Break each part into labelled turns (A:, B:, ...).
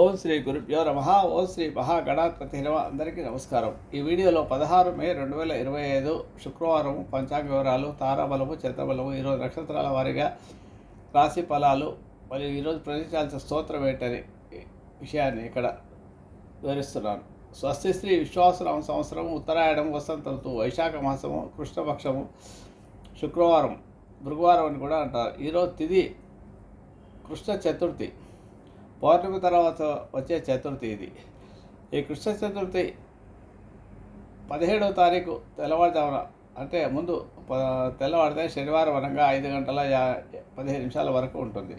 A: ఓం శ్రీ గురుభ్యో నమ. ఓం శ్రీ మహాగణాధిపతి నమ. అందరికీ నమస్కారం. ఈ వీడియోలో పదహారు మే రెండు వేల ఇరవై ఐదు శుక్రవారం పంచాంగ వివరాలు తారాబలము చంద్రబలము ఈరోజు నక్షత్రాల వారీగా రాశి ఫలాలు మరియు ఈరోజు ప్రవేశించాల్సిన స్తోత్రం ఏంటని విషయాన్ని ఇక్కడ వివరిస్తున్నాను. స్వస్తి శ్రీ విశ్వాసరామ సంవత్సరం ఉత్తరాయణం వసంత ఋతువు వైశాఖ మాసము కృష్ణపక్షము శుక్రవారం భృగువారం అని కూడా అంటారు. ఈరోజు తిది కృష్ణ చతుర్థి. పౌర్ణమి తర్వాత వచ్చే చతుర్థి ఇది. ఈ కృష్ణ చతుర్థి పదిహేడవ తారీఖు తెల్లవారుజామున అంటే ముందు ప తెల్లవారితే శనివారం అనగా ఐదు గంటల యా పదిహేను నిమిషాల వరకు ఉంటుంది.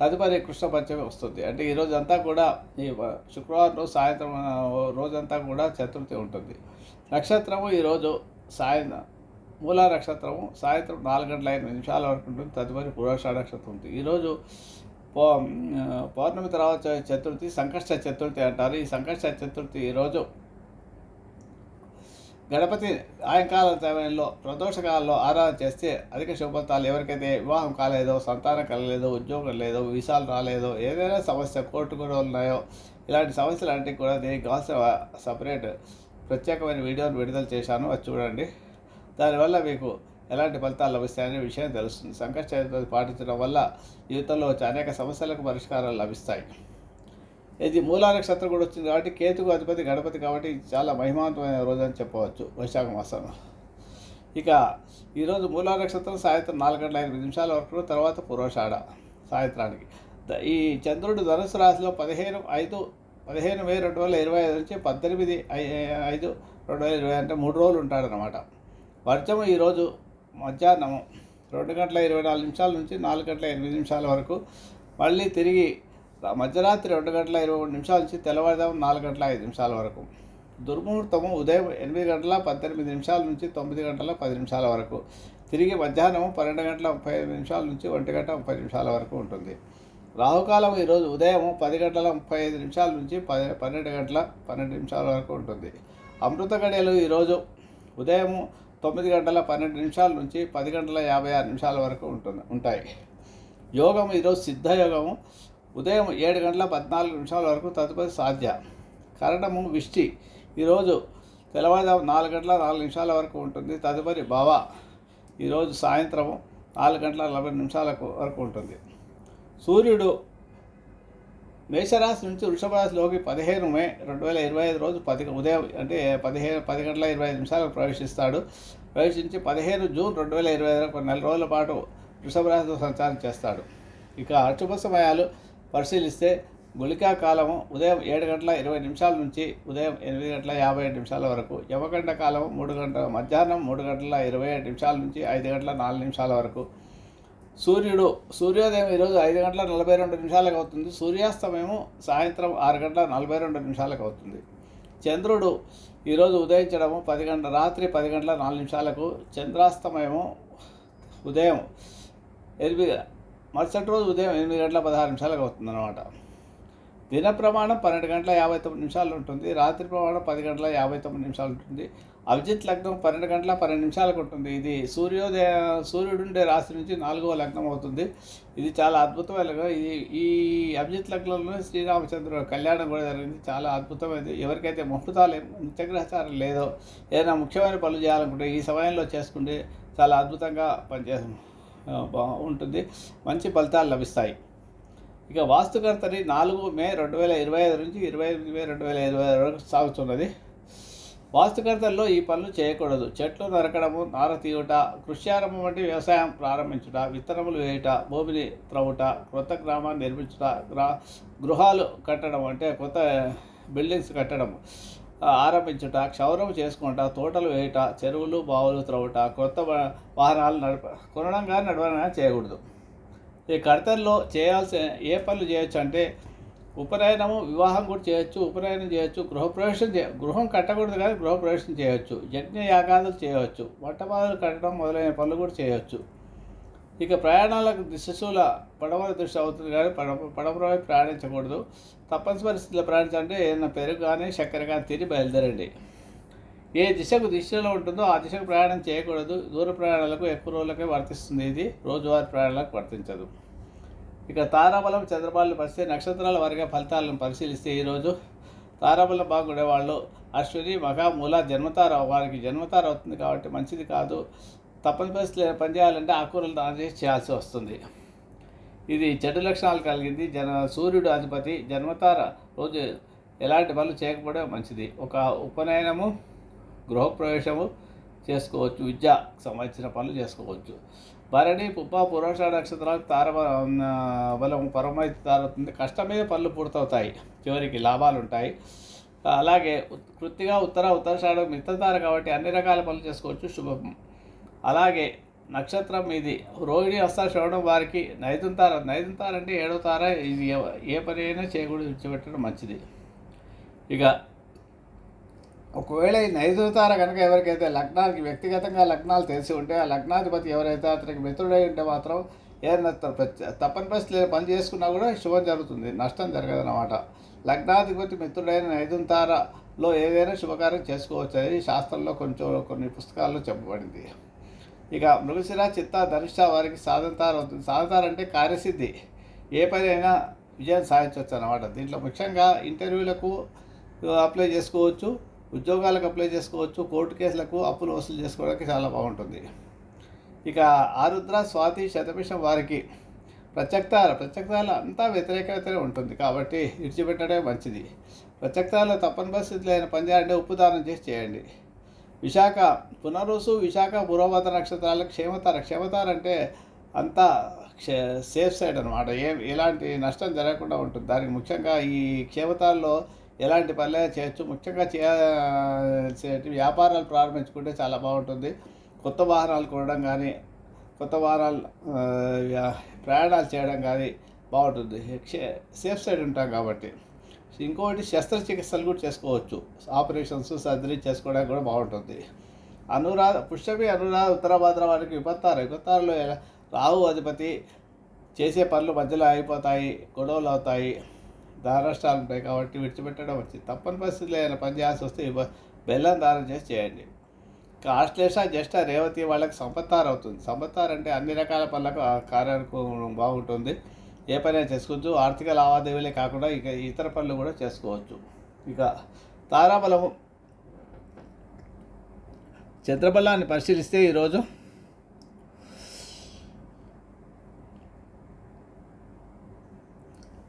A: తదుపరి కృష్ణ పంచమి వస్తుంది. అంటే ఈ రోజంతా అంతా కూడా ఈ శుక్రవారం రోజు సాయంత్రం రోజంతా కూడా చతుర్థి ఉంటుంది. నక్షత్రము ఈరోజు సాయంత్రం మూలా నక్షత్రము సాయంత్రం నాలుగు గంటల ఐదు నిమిషాల వరకు ఉంటుంది. తదుపరి పురోష నక్షత్రం ఉంటుంది. ఈరోజు పౌ పౌర్ణమి తర్వాత చతుర్థి సంకష్ట చతుర్థి అంటారు. ఈ సంకష్ట చతుర్థి ఈరోజు గణపతి సాయంకాల సమయంలో ప్రదోషకాలంలో ఆరాధన చేస్తే అధిక శుభఫలితాలు ఎవరికైతే వివాహం కాలేదో సంతానం కలలేదు ఉద్యోగం లేదు వీసాలు రాలేదో ఏదైనా సమస్య కోర్టు కూడా ఉన్నాయో ఇలాంటి సమస్యలు అంటే కూడా దీనికి కావాల్సిన సపరేట్ ప్రత్యేకమైన వీడియోను విడుదల చేశాను. అది చూడండి. దానివల్ల మీకు ఎలాంటి ఫలితాలు లభిస్తాయనే విషయం తెలుస్తుంది. సంకష్ట పాటించడం వల్ల జీవితంలో వచ్చే అనేక సమస్యలకు పరిష్కారాలు లభిస్తాయి. ఇది మూలా నక్షత్రం కూడా వచ్చింది కాబట్టి కేతుకు అధిపతి గణపతి కాబట్టి చాలా మహిమాంతమైన రోజు అని చెప్పవచ్చు వైశాఖ మాసం ఇక ఈరోజు మూలా నక్షత్రం సాయంత్రం నాలుగు గంటల ఎనిమిది నిమిషాల వరకు తర్వాత పూర్వషాఢ సాయంత్రానికి. ఈ చంద్రుడు ధనుసు రాశిలో పదిహేను ఐదు పదిహేను మే రెండు వేల ఇరవై ఐదు నుంచి పద్దెనిమిది ఐ- ఐదు రెండు వేల ఇరవై అంటే మూడు రోజులు ఉంటాడనమాట వర్షము ఈరోజు మధ్యాహ్నం రెండు గంటల ఇరవై నాలుగు నిమిషాల నుంచి నాలుగు గంటల ఎనిమిది నిమిషాల వరకు మళ్ళీ తిరిగి మధ్యరాత్రి రెండు గంటల ఇరవై మూడు నిమిషాల నుంచి తెల్లవారుజాము నాలుగు గంటల ఐదు నిమిషాల వరకు. దుర్ముహూర్తము ఉదయం ఎనిమిది గంటల పద్దెనిమిది నిమిషాల నుంచి తొమ్మిది గంటల పది నిమిషాల వరకు. తిరిగి మధ్యాహ్నం పన్నెండు గంటల ముప్పై ఐదు నిమిషాల నుంచి ఒంటి గంట ముప్పై నిమిషాల వరకు ఉంటుంది. రాహుకాలం ఈరోజు ఉదయం పది గంటల ముప్పై ఐదు నిమిషాల నుంచి పది పన్నెండు గంటల పన్నెండు నిమిషాల వరకు ఉంటుంది. అమృత గడియలు ఈరోజు ఉదయం తొమ్మిది గంటల పన్నెండు నిమిషాల నుంచి పది గంటల యాభై ఆరు నిమిషాల వరకు ఉంటుంది ఉంటాయి. యోగం ఈరోజు సిద్ధయోగము ఉదయం ఏడు గంటల పద్నాలుగు నిమిషాల వరకు తదుపరి సాధ్య. కరణము విష్టి. ఈరోజు తెల్లవారుజాము నాలుగు గంటల నాలుగు నిమిషాల వరకు ఉంటుంది తదుపరి భవ. ఈరోజు సాయంత్రము నాలుగు గంటల నలభై నిమిషాలకు వరకు ఉంటుంది. సూర్యుడు మేషరాశి నుంచి వృషభ రాశిలోకి పదిహేను మే రెండు వేల ఇరవై ఐదు రోజు పది ఉదయం అంటే పదిహేను పది గంటల ఇరవై ఐదు నిమిషాలకు ప్రవేశిస్తాడు. ప్రవేశించి పదిహేను జూన్ రెండు వేల ఇరవై ఐదు ఒక నెల రోజుల పాటు వృషభ రాశిలో సంచారం చేస్తాడు. ఇక అశుభ సమయాలు పరిశీలిస్తే గుళికా కాలము ఉదయం ఏడు గంటల ఇరవై నిమిషాల నుంచి ఉదయం ఎనిమిది గంటల యాభై ఏడు నిమిషాల వరకు యవగంట కాలం మూడు గంటల మధ్యాహ్నం మూడు గంటల ఇరవై ఐదు నిమిషాల నుంచి ఐదు గంటల నాలుగు నిమిషాల వరకు సూర్యుడు సూర్యోదయం ఈరోజు ఐదు గంటల నలభై రెండు నిమిషాలకు అవుతుంది. సూర్యాస్తమయము సాయంత్రం ఆరు గంటల నలభై రెండు నిమిషాలకు అవుతుంది. చంద్రుడు ఈరోజు ఉదయించడము పది గంటల రాత్రి పది గంటల నాలుగు నిమిషాలకు. చంద్రాస్తమయము ఉదయం ఎనిమిది మరుసటి రోజు ఉదయం ఎనిమిది గంటల పదహారు నిమిషాలకు అవుతుంది అన్నమాట దిన ప్రమాణం పన్నెండు గంటల యాభై తొమ్మిది నిమిషాలు ఉంటుంది. రాత్రి ప్రమాణం పది గంటల యాభై తొమ్మిది నిమిషాలు ఉంటుంది. అభిజిత్ లగ్నం పన్నెండు గంటల పన్నెండు నిమిషాలకు ఉంటుంది. ఇది సూర్యోదయ సూర్యుడుండే రాశి నుంచి నాలుగవ లగ్నం అవుతుంది. ఇది చాలా అద్భుతమైన లగ్నం. ఇది ఈ అభిజిత్ లగ్నంలో శ్రీరామచంద్ర కళ్యాణం కూడా జరిగింది. చాలా అద్భుతమైనది. ఎవరికైతే ముహూర్తాలు నిత్యగ్రహచారం లేదో ఏదైనా ముఖ్యమైన పనులు చేయాలనుకుంటే ఈ సమయంలో చేసుకుంటే చాలా అద్భుతంగా పనిచే బా- ఉంటుంది. మంచి ఫలితాలు లభిస్తాయి. ఇక వాస్తుకర్తని నాలుగు మే రెండు వేల ఇరవై ఐదు నుంచి ఇరవై ఎనిమిది మే రెండు వేల ఇరవై ఐదు వరకు సాగుతున్నది. వాస్తుకర్తల్లో ఈ పనులు చేయకూడదు. చెట్లు నరకడము నార తీయుట కృష్యారంభం వంటి వ్యవసాయం ప్రారంభించుట విత్తనములు వేయుట భూమిని త్రవ్వుట కొత్త గ్రామాన్ని నిర్మించుట గ్రా గృహాలు కట్టడం అంటే కొత్త బిల్డింగ్స్ కట్టడం ఆరంభించుట క్షౌరం చేసుకుంట తోటలు వేయుట చెరువులు బావులు త్రవ్వుట కొత్త వాహనాలు నడప కొనడం కానీ నడవడం కానీ చేయకూడదు. ఈ కర్తల్లో చేయాల్సిన ఏ పనులు చేయొచ్చు అంటే ఉపనయనము వివాహం కూడా చేయొచ్చు ఉపనయనం చేయొచ్చు గృహప్రవేశం చే గృహం కట్టకూడదు కానీ గృహప్రవేశం చేయొచ్చు యజ్ఞ యాగాదులు చేయవచ్చు వంటపాదులు కట్టడం మొదలైన పనులు కూడా చేయవచ్చు ఇక ప్రయాణాలకు శిశువుల పడవ దృష్టి అవుతుంది కానీ పడ పడవపై ప్రయాణించకూడదు. తప్పనిసరి పరిస్థితుల్లో ప్రయాణించాలంటే ఏదైనా పెరుగు కానీ చక్కెర కానీ తిని బయలుదేరండి. ఏ దిశకు దిశలో ఉంటుందో ఆ దిశకు ప్రయాణం చేయకూడదు. దూర ప్రయాణాలకు ఎక్కువ రోజులకే వర్తిస్తుంది ఇది. రోజువారీ ప్రయాణాలకు వర్తించదు. ఇక తారాబలం చంద్రబాలు పరిస్థితి నక్షత్రాల వారిగా ఫలితాలను పరిశీలిస్తే ఈరోజు తారాబలం బాగుండే వాళ్ళు. అశ్విని మహామూల జన్మతార వారికి జన్మతార అవుతుంది కాబట్టి మంచిది కాదు. తప్పని పరిస్థితులు పని చేయాలంటే ఆకూరలు దానం చేసి చేయాల్సి వస్తుంది. ఇది చెడు లక్షణాలు కలిగింది. జన సూర్యుడు అధిపతి జన్మతార రోజు ఎలాంటి పనులు చేయకపోవడం మంచిది. ఒక ఉపనయనము గృహప్రవేశము చేసుకోవచ్చు. విద్యకు సంబంధించిన పనులు చేసుకోవచ్చు. భరణి పుప్ప పురోష నక్షత్రాలకు తార బలం పరమైతే తారుతుంది. కష్టం పనులు పూర్తవుతాయి. చివరికి లాభాలు ఉంటాయి. అలాగే వృత్తిగా కృత్తిగా ఉత్తర ఉత్తరాషాఢం మిత్రతార కాబట్టి అన్ని రకాల పనులు చేసుకోవచ్చు. శుభం. అలాగే నక్షత్రం ఇది రోహిణి హస్త శ్రవణం వారికి నైదుం తార నైదుం తార అంటే ఏడో తార. ఇది ఏ పని అయినా చేయకూడదు. విడిచిపెట్టడం మంచిది. ఇక ఒకవేళ ఈ నైదుం తార కనుక ఎవరికైతే లగ్నానికి వ్యక్తిగతంగా లగ్నాలు తెలిసి ఉంటే ఆ లగ్నాధిపతి ఎవరైతే అతనికి మిత్రుడై ఉంటే మాత్రం ఏదైనా త- తప్పని పరిస్థితి పని చేసుకున్నా కూడా శుభం జరుగుతుంది. నష్టం జరగదన్నమాట. లగ్నాధిపతి మిత్రుడైన నైదుం తారలో ఏదైనా శుభకార్యం చేసుకోవచ్చు అది శాస్త్రంలో కొంచెం కొన్ని పుస్తకాల్లో చెప్పబడింది. ఇక మృగశిర చిత్త ధనుష వారికి సాధంతారు అవుతుంది. సాధంతారు అంటే కార్యసిద్ధి. ఏ పని అయినా విజయం సాధించవచ్చు అనమాట దీంట్లో ముఖ్యంగా ఇంటర్వ్యూలకు అప్లై చేసుకోవచ్చు. ఉద్యోగాలకు అప్లై చేసుకోవచ్చు కోర్టు కేసులకు అప్పులు వసూలు చేసుకోవడానికి చాలా బాగుంటుంది. ఇక ఆరుద్ర స్వాతి శతభిషం వారికి ప్రత్యక్తాల ప్రత్యక్తాల అంతా వ్యతిరేకతనే ఉంటుంది కాబట్టి విడిచిపెట్టడమే మంచిది. ప్రత్యక్తాల తప్పని పరిస్థితులు అయిన పని చేయాలంటే చేసి చేయండి. విశాఖ పునరుసు విశాఖ పూర్వభద్ర నక్షత్రాల క్షేమతార క్షేమతార అంటే అంతా క్షే సేఫ్ సైడ్ అనమాట ఏం ఎలాంటి నష్టం జరగకుండా ఉంటుంది. దానికి ముఖ్యంగా ఈ క్షేమతాల్లో ఎలాంటి పనులైనా చేయొచ్చు. ముఖ్యంగా చేయాల్సిన వ్యాపారాలు ప్రారంభించుకుంటే చాలా బాగుంటుంది. కొత్త వాహనాలు కొనడం కానీ కొత్త వాహనాలు ప్రయాణాలు చేయడం కానీ బాగుంటుంది. సేఫ్ సైడ్ ఉంటాం కాబట్టి. ఇంకొకటి శస్త్రచికిత్సలు కూడా చేసుకోవచ్చు. ఆపరేషన్స్ సర్జరీ చేసుకోవడానికి కూడా బాగుంటుంది. అనురాధ పుష్యమి అనురాధ ఉత్తరాభాద్ర వారికి విపత్తారు విపత్తారులో రావు రాహు అధిపతి చేసే పనులు మధ్యలో అయిపోతాయి గొడవలు అవుతాయి. దారాష్ట్రాలు ఉంటాయి కాబట్టి విడిచిపెట్టడం వచ్చింది. తప్పని పరిస్థితులు ఏదైనా పని చేయాల్సి వస్తే బెల్లం దారం చేసి చేయండి. ఇంకా ఆశ్లేష జ్యేష్ఠ రేవతి వాళ్ళకి సంపత్తారు అవుతుంది. సంపత్తారు అంటే అన్ని రకాల పనులకు కార్యక్రమం బాగుంటుంది. ఏ పనైనా చేసుకోవచ్చు. ఆర్థిక లావాదేవీలే కాకుండా ఇక ఇతర పనులు కూడా చేసుకోవచ్చు. ఇక తారాబలము. చంద్రబలాన్ని పరిశీలిస్తే ఈరోజు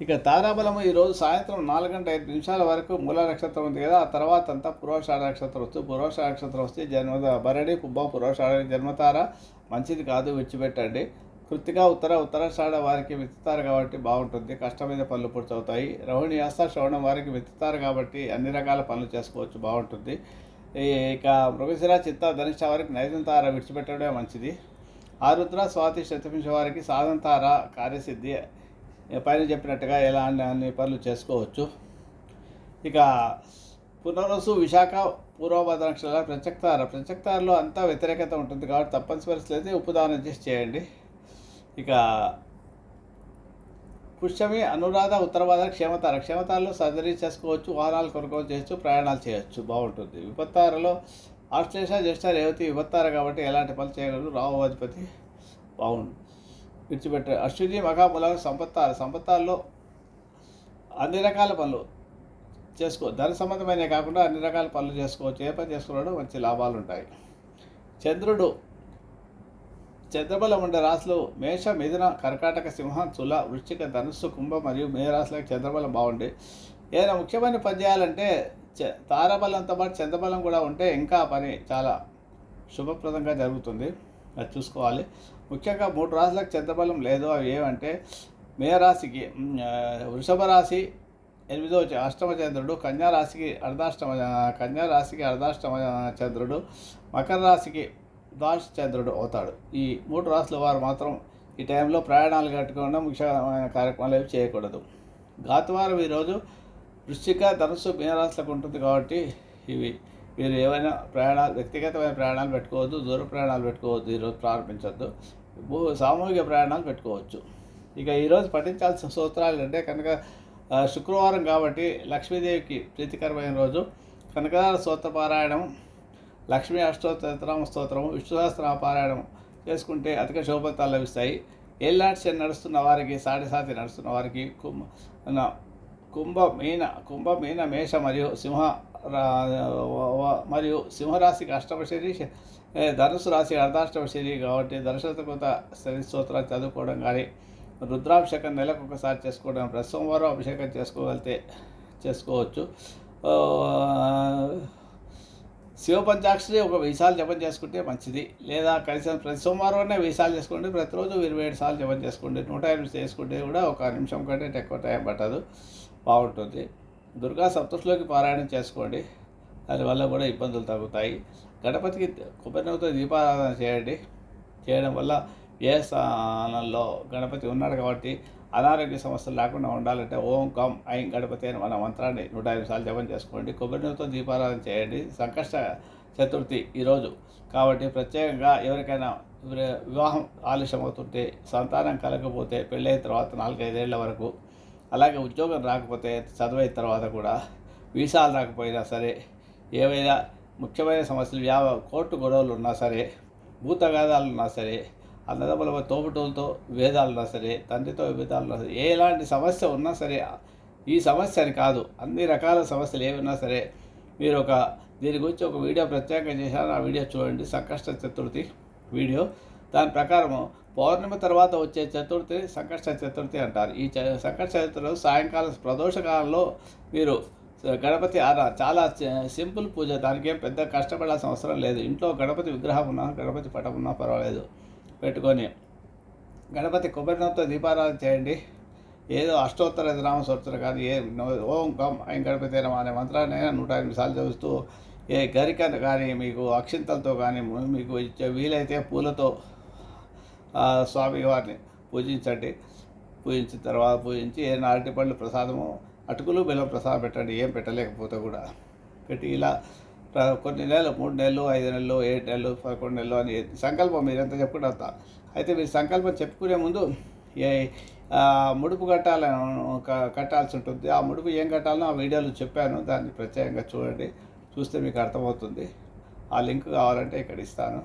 A: ఇక తారాబలము ఈరోజు సాయంత్రం నాలుగు గంట ఐదు నిమిషాల వరకు మూల నక్షత్రం ఉంది కదా ఆ తర్వాత అంతా పూర్వషాఢ నక్షత్రం వస్తుంది. పూర్వషాఢ నక్షత్రం వస్తే జన్మ భరణి పుబ్బ పూర్వషాఢ జన్మతార మంచిది కాదు విడిచిపెట్టండి. కృతిగా ఉత్తర ఉత్తరాషాఢ వారికి విత్తుతారు కాబట్టి బాగుంటుంది. కష్టమైన పనులు పూర్తవుతాయి. రోహిణి హస్త శ్రవణం వారికి విత్తుతారు కాబట్టి అన్ని రకాల పనులు చేసుకోవచ్చు బాగుంటుంది. ఈ- ఇక మృగశిర చిత్త ధనిష్ట వారికి నైజం తార విడిచిపెట్టడమే మంచిది. ఆరుద్ర స్వాతి శతమిష వారికి సాధన తార కార్యసిద్ధి పైన చెప్పినట్టుగా ఎలా అన్ని అన్ని పనులు చేసుకోవచ్చు. ఇక పునరుసు విశాఖ పూర్వభద్ర నక్షత్రాల ప్రత్యక్తార ప్రత్యక్తారలో అంతా వ్యతిరేకత ఉంటుంది కాబట్టి తప్పనిసరి అయితే ఉపదానం చేసి చేయండి. ఇక పుష్యమి అనురాధ ఉత్తరవాద క్షేమతార. క్షేమతారలో సర్జరీ చేసుకోవచ్చు వాహనాలు కొనుగోలు చేయొచ్చు ప్రయాణాలు చేయొచ్చు. బాగుంటుంది. విపత్తారలో ఆశ్లేష జ్యేష్ఠ రేవతి విపత్తార కాబట్టి ఎలాంటి పనులు చేయగలరు? రావు అధిపతి. బాగుంటుంది విడిచిపెట్టారు. అశ్విని మహాముల సంపత్తాలు సంపత్తాల్లో అన్ని రకాల పనులు చేసుకో ధన సంబంధమైన కాకుండా అన్ని రకాల పనులు చేసుకోవచ్చు. ఏ పని చేసుకోవడం మంచి లాభాలు ఉంటాయి. చంద్రుడు చంద్రబలం ఉండే రాశులు మేష మిథున కర్కాటక సింహం తుల వృశ్చిక ధనుస్సు కుంభ మరియు మే రాశులకు చంద్రబలం బాగుండి. ఏదైనా ముఖ్యమైన పని చేయాలంటే చ- తారాబలంతో పాటు చంద్రబలం కూడా ఉంటే ఇంకా పని చాలా శుభప్రదంగా జరుగుతుంది. అది చూసుకోవాలి. ముఖ్యంగా మూడు రాశులకు చంద్రబలం లేదు అవి ఏమంటే మేరాశికి వృషభ రాశి ఎనిమిదో చ- అష్టమ చంద్రుడు కన్యా రాశికి అర్ధాష్టమ కన్యా రాశికి అర్ధాష్టమ చంద్రుడు మకర రాశికి ద్వాదశ చంద్రుడు అవుతాడు. ఈ మూడు రాశుల వారు మాత్రం ఈ టైంలో ప్రయాణాలు కట్టుకుండా ముఖ్యమైన కార్యక్రమాలు ఏవి చేయకూడదు. గాతవారం ఈరోజు వృశ్చిక ధనుసు మీనరాశులకు ఉంటుంది కాబట్టి ఇవి మీరు ఏవైనా ప్రయాణాలు వ్యక్తిగతమైన ప్రయాణాలు పెట్టుకోవద్దు దూర ప్రయాణాలు పెట్టుకోవద్దు ఈరోజు ప్రారంభించవద్దు భూ సామూహిక ప్రయాణాలు పెట్టుకోవచ్చు. ఇక ఈరోజు పఠించాల్సిన సూత్రాలు అంటే కనుక శుక్రవారం కాబట్టి లక్ష్మీదేవికి ప్రీతికరమైన రోజు. కనకదార స్తోత్ర పారాయణం లక్ష్మీ అష్టోత్తరం స్తోత్రం విష్ణు పారాయణం చేసుకుంటే అధిక శోభతాలు లభిస్తాయి. ఏళ్ళనాటి నడుస్తున్న వారికి సాటి సాతి నడుస్తున్న వారికి కుంభ కుంభ మీన కుంభ మీన మేష మరియు సింహ మరియు సింహరాశికి అష్టమ శని ధనుసు రాశి అర్ధాష్టమ శని కాబట్టి దర్శన శని స్తోత్రాలు చదువుకోవడం కానీ రుద్రాభిషేకం నెలకు ఒకసారి చేసుకోవడం ప్రతి సోమవారం అభిషేకం చేసుకోగలిగితే చేసుకోవచ్చు. ఆ, శివ పంచాక్షరి ఒక వెయ్యి సార్లు జపం చేసుకుంటే మంచిది. లేదా కనీసం ప్రతి సోమవారం వెయ్యి సార్లు చేసుకోండి ప్రతిరోజు ఇరవై ఏడు సార్లు జపం చేసుకోండి. నూట ఎనిమిది చేసుకుంటే కూడా ఒక నిమిషం కంటే ఎక్కువ టైం పట్టదు. బాగుంటుంది. దుర్గా సప్తశ్లోకి పారాయణం చేసుకోండి. దానివల్ల కూడా ఇబ్బందులు తగ్గుతాయి. గణపతికి కొబ్బరినవ్వుతో దీపారాధన చేయండి. చేయడం వల్ల ఏ స్థానంలో గణపతి ఉన్నాడు కాబట్టి అనారోగ్య సమస్యలు లేకుండా ఉండాలంటే ఓం కం ఐం గణపతి అని మన మంత్రాన్ని నూట ఐదు సార్లు జపం చేసుకోండి. కొబ్బరినవ్వుతో దీపారాధన చేయండి. సంకష్ట చతుర్థి ఈరోజు కాబట్టి ప్రత్యేకంగా ఎవరికైనా వివాహం ఆలస్యం అవుతుంటే సంతానం కలగకపోతే పెళ్ళైన తర్వాత నాలుగైదేళ్ళ వరకు అలాగే ఉద్యోగం రాకపోతే చదువైన తర్వాత కూడా వీసాలు రాకపోయినా సరే ఏవైనా ముఖ్యమైన సమస్యలు వ్యా కోర్టు గొడవలు ఉన్నా సరే భూతగాదాలు ఉన్నా సరే అన్నదమ్ముల తోబుటోలతో విభేదాలు ఉన్నా సరే తండ్రితో విభేదాలు ఉన్నా సరే ఎలాంటి సమస్య ఉన్నా సరే ఈ సమస్య అని కాదు అన్ని రకాల సమస్యలు ఏమున్నా సరే మీరు ఒక దీని గురించి ఒక వీడియో ప్రత్యేకంగా చేశాను. ఆ వీడియో చూడండి. సంకష్ట చతుర్థి వీడియో. దాని ప్రకారము పౌర్ణమి తర్వాత వచ్చే చతుర్థి సంకష్ట చతుర్థి అంటారు. ఈ చ- సంకష్ట చతుర్థి సాయంకాలం ప్రదోషకాలంలో మీరు గణపతి ఆరా చాలా సింపుల్ పూజ. దానికేం పెద్ద కష్టపడాల్సిన అవసరం లేదు. ఇంట్లో గణపతి విగ్రహం ఉన్నా గణపతి పటం ఉన్నా పర్వాలేదు. పెట్టుకొని గణపతి కొబ్బరినతో దీపారాధన చేయండి. ఏదో అష్టోత్తర నామ స్తోత్రం కానీ ఏ ఓం గం ఐం గణపతి నమ అనే మంత్రాన్ని అయినా నూట ఎనిమిది సార్లు చదువుతూ ఏ గరిక కానీ మీకు అక్షింతలతో కానీ మీకు ఇచ్చే వీలైతే పూలతో స్వామి వారిని పూజించండి. పూజించిన తర్వాత పూజించి ఏ అరటి పళ్ళు ప్రసాదము అటుకులు బెల్లం ప్రసాదం పెట్టండి. ఏం పెట్టలేకపోతే కూడా పెట్టి ఇలా కొన్ని నెలలు మూడు నెలలు ఐదు నెలలు ఏడు నెలలు పదకొండు నెలలు అని సంకల్పం మీరు ఎంత చెప్పుకుంటే అంత అయితే మీరు సంకల్పం చెప్పుకునే ముందు ఏ ముడుపు కట్టాలని కట్టాల్సి ఉంటుంది. ఆ ముడుపు ఏం కట్టాలనో ఆ వీడియోలో చెప్పాను. దాన్ని ప్రత్యేకంగా చూడండి. చూస్తే మీకు అర్థమవుతుంది. ఆ లింక్ కావాలంటే ఇక్కడ ఇస్తాను.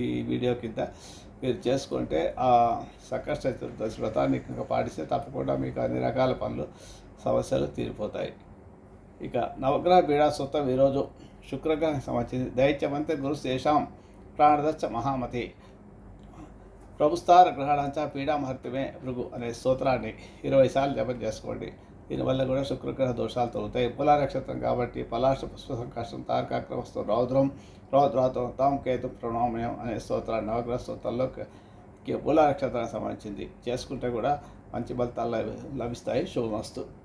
A: ఈ వీడియో కింద. మీరు చేసుకుంటే ఆ సంకష్ట చతుర్దశి వ్రతాన్ని ఇంకా పాటిస్తే తప్పకుండా మీకు అన్ని రకాల పనులు సమస్యలు తీరిపోతాయి. ఇక నవగ్రహ పీడాసూత్రం ఈరోజు శుక్రగ్రహం సంబంధించింది. దైత్యమంతే గురు శేషాం ప్రాణదచ్చ మహామతి. ప్రభుస్తార గ్రహణంచ పీడామహర్తమే భృగు అనే స్తోత్రాన్ని ఇరవై సార్లు జపం చేసుకోండి. దీనివల్ల కూడా శుక్రగ్రహ దోషాలు తొలుగుతాయి. పులా నక్షత్రం కాబట్టి పలాష్ట పుష్ప సంకష్టం తారకాగ్రహస్తో రౌద్రం రౌద్రాతం తాం కేతు ప్రణామయం అనే స్తోత్రాన్ని నవగ్రహ స్తోత్రాల్లో పులా నక్షత్రానికి సంబంధించింది. చేసుకుంటే కూడా మంచి ఫలితాలు లభిస్తాయి. శుభమస్తు.